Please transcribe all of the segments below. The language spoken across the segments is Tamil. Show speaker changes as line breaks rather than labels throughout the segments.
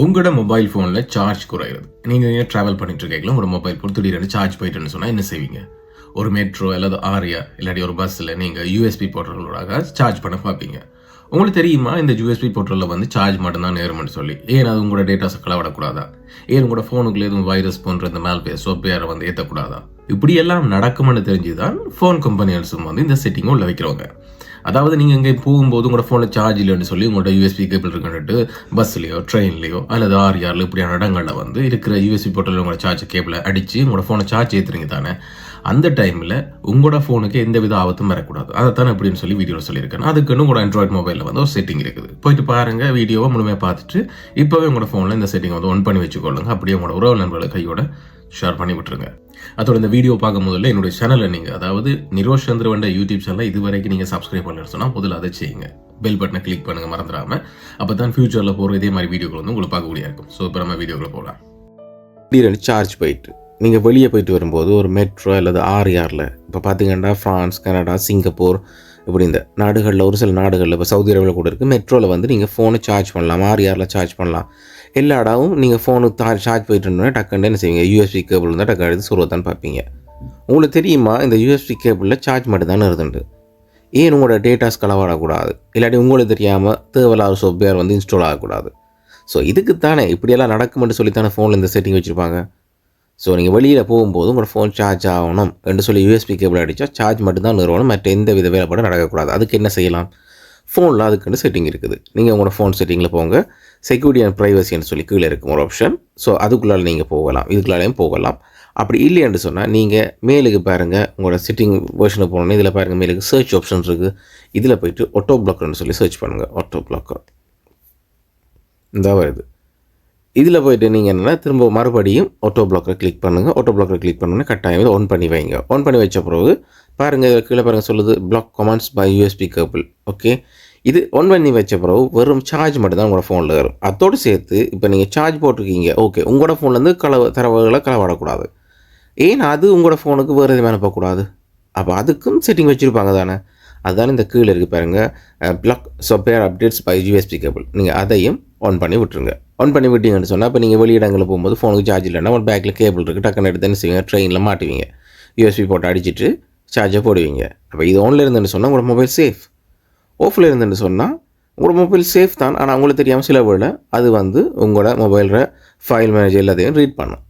உங்களோட மொபைல் ஃபோனில் சார்ஜ் குறையிறது. நீங்கள் ட்ராவல் பண்ணிட்டு இருக்கீங்களா? உங்களோட மொபைல் ஃபோன் திடீர்னு சார்ஜ் போயிட்டுன்னு சொன்னால் என்ன செய்வீங்க? ஒரு மெட்ரோ அல்லது ஆரியா இல்லாட்டி ஒரு பஸ்ஸில் நீங்கள் யூஎஸ்பி போடுறவங்களோட சார்ஜ் பண்ண பார்ப்பீங்க. உங்களுக்கு தெரியுமா இந்த யூஎஸ்பி போர்ட்டலில் வந்து சார்ஜ் மட்டும்தான் நேரும்னு சொல்லி. ஏன் அது உங்களோட டேட்டாஸை களவிடக்கூடாதா ஏன் உங்களோட ஃபோனுக்குள்ள எதுவும் வைரஸ் போன்ற இந்த மேல்பே சாஃப்ட்வேரை வந்து ஏற்றக்கூடாதா இப்படி எல்லாம் நடக்கும்னு தெரிஞ்சுதான் ஃபோன் கம்பெனிஸும் வந்து இந்த செட்டிங்கை உள்ள வைக்கிறவங்க அதாவது நீங்கள் இங்கே போகும்போது உங்களோட ஃபோனில் சார்ஜ் இல்லைன்னு சொல்லி உங்களோட யூஎஸ்பி கேபிள் இருக்குன்னுட்டு பஸ்லையோ ட்ரெயின்லையோ அல்லது ஆர்ஆரில் இப்படியான இடங்களில் வந்து இருக்கிற யூஎஸ்பி போர்ட்டலில் உங்களோட சார்ஜ் கேபிளை அடித்து உங்களோட ஃபோனை சார்ஜ் ஏற்றுறீங்க தானே அந்த டைமில் உங்களோட ஃபோனுக்கு எந்த வித ஆபத்தும் வரக்கூடாது. அதைத்தான் அப்படின்னு சொல்லி வீடியோவில் சொல்லியிருக்கேன். அதுக்குன்னு உங்களோட ஆண்ட்ராய்ட் மொபைலில் வந்து ஒரு செட்டிங் இருக்குது. போயிட்டு பாருங்கள் வீடியோவை முழுமையாக பார்த்துட்டு இப்போவே உங்களோட ஃபோனில் இந்த செட்டிங் வந்து ஒன் பண்ணி வச்சுக்கொள்ளுங்க. அப்படியே உங்களோட உறவு நண்பர்களை கையோட ஷேர் பண்ணி விட்டுருங்க. அதோட இந்த வீடியோ பார்க்கும் போதில் என்னுடைய சேனலை நீங்கள் அதாவது நிரோஷ் சந்திரவண்ட யூடியூப் சேனலை இது வரைக்கும் நீங்கள் சப்ஸ்கிரைப் பண்ணலன்னு சொன்னால் முதல்ல அதை செய்யுங்க. பெல் பட்டனை கிளிக் பண்ணுங்க மறந்துடாமல் அப்போ தான் ஃபியூச்சரில் போகிற இதே மாதிரி வீடியோக்கள் வந்து உங்களுக்கு பார்க்கக்கூடிய இருக்கும். ஸோ இப்போ நம்ம வீடியோக்குள்ள போகலாம். சார்ஜ் போயிட்டு நீங்கள் வெளியே போயிட்டு வரும்போது ஒரு மெட்ரோ அல்லது ஆர்ஆரில் இப்போ பார்த்தீங்கன்னா ஃப்ரான்ஸ் கனடா சிங்கப்பூர் இப்படி இந்த நாடுகளில் ஒரு சில நாடுகளில் இப்போ சவுதி அரேபியில் கூட இருக்குது மெட்ரோவில் வந்து நீங்கள் ஃபோனை சார்ஜ் பண்ணலாம் ஆர்ஆரில் சார்ஜ் பண்ணலாம். எல்லா இடமும் நீங்கள் ஃபோனுக்கு தா சார்ஜ் போயிட்டு இருந்தோன்னா டக்குன்னு என்ன செய்வீங்க? யூஎஸ்பி கேபிள் இருந்தால் டக்கு எடுத்து சுருவத்தான் பார்ப்பீங்க. உங்களுக்கு தெரியுமா? இந்த யூஎஸ்பி கேபிளில் சார்ஜ் மட்டும் தானே இருந்துட்டு. ஏன் உங்களோட டேட்டாஸ் களவாடக்கூடாது இல்லாட்டி உங்களுக்கு தெரியாமல் தேவையில்லாத சாஃப்ட்வேர் வந்து இன்ஸ்டால் ஆகக்கூடாது ஸோ இதுக்கு தானே இப்படியெல்லாம் நடக்கும்னு சொல்லித்தானே ஃபோனில் இந்த செட்டிங் வச்சுருப்பாங்க? ஸோ நீங்கள் வெளியில் போகும்போது உங்களோட ஃபோன் சார்ஜ் ஆகணும் என்று சொல்லி யூஎஸ்பி கேபிள் அடித்தா சார்ஜ் மட்டும்தான் நிறுவனம் மற்ற எந்த வித வேலைப்பாடும் நடக்கக்கூடாது. அதுக்கு என்ன செய்யலாம்? ஃபோனில் அதுக்குன்னு செட்டிங் இருக்குது. நீங்கள் உங்களோட ஃபோன் செட்டிங்கில் போங்க. செக்யூரிட்டி அண்ட் ப்ரைவசின்னு சொல்லி கீழே இருக்கும் ஒரு ஆப்ஷன் ஸோ அதுக்குள்ளால் நீங்கள் போகலாம். இதுக்குள்ளாலையும் போகலாம். அப்படி இல்லைன்னு சொன்னால் நீங்கள் மேலுக்கு பாருங்கள் உங்களோட செட்டிங் வேர்ஷனை போனோன்னே இதில் பாருங்கள் மேலுக்கு சர்ச் ஆப்ஷன்ஸ் இருக்குது இதில் போயிட்டு ஆட்டோ பிளாக்கர்னு சொல்லி சர்ச் பண்ணுங்கள் ஆட்டோ பிளாக்கர் இந்த வருது. இதில் போயிட்டு நீங்கள் என்னென்னா திரும்ப மறுபடியும் ஆட்டோ பிளாக்கரை கிளிக் பண்ணுங்கள் ஆட்டோ பிளாக்கரை கிளிக் பண்ணோன்னே கட்டாயம் இதை ஆன் பண்ணி வைங்க. ஆன் பண்ணி வச்ச பிறகு பாருங்கள் இதில் கீழே பாருங்கள் சொல்லுது block commands by USB cable okay இது ஒன் பண்ணி வச்ச பிறகு வெறும் சார்ஜ் மட்டும்தான் உங்களோட ஃபோனில் வரும். அதோடு சேர்த்து இப்போ நீங்கள் சார்ஜ் போட்டிருக்கீங்க. ஓகே உங்களோட ஃபோன்லேருந்து கலவ தரவுகளை களவாடக்கூடாது ஏன் அது உங்களோட ஃபோனுக்கு வேறு எதுவும் அனுப்பக்கூடாது? அப்போ அதுக்கும் செட்டிங் வச்சுருப்பாங்க தானே. அதுதான் இந்த கீழே இருக்குது பாருங்கள் block software updates by USB cable நீங்கள் அதையும் ஆன் பண்ணி விட்டுருங்க. ஆன் பண்ணி விட்டீங்கன்னு சொன்னால் இப்போ நீங்கள் வெளியிடங்களில் போகும்போது ஃபோனுக்கு சார்ஜ் இல்லைன்னா ஒரு பேக்கில் கேபிள் இருக்குது டக்குன்னு எடுத்து என்ன செய்வீங்க? ட்ரெயினில் மாட்டுவீங்க. யூஎஸ்பி போட்டு அடிச்சிட்டு சார்ஜை போடுவீங்க. அப்போ இது ஆனில் இருந்துன்னு சொன்னால் உங்களோட மொபைல் சேஃப் ஓஃபில் இருந்துன்னு சொன்னால் உங்களோட மொபைல் சேஃப் தான். ஆனால் உங்களுக்கு தெரியாமல் சில வேளை அது வந்து உங்களோட மொபைலில் ஃபைல் மேனேஜர் எல்லாத்தையும் ரீட் பண்ணும்.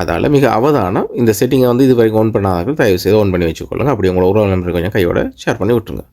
அதால் மிக அவதானம். இந்த செட்டிங்கை வந்து இது வரைக்கும் ஆன் பண்ணாதவர்கள் தயவு செய்து ஆன் பண்ணி வச்சுக்கொள்ளுங்க. அப்படி உங்களோட உறவு நம்பர் கொஞ்சம் கையோட ஷேர் பண்ணி விட்டுருங்க.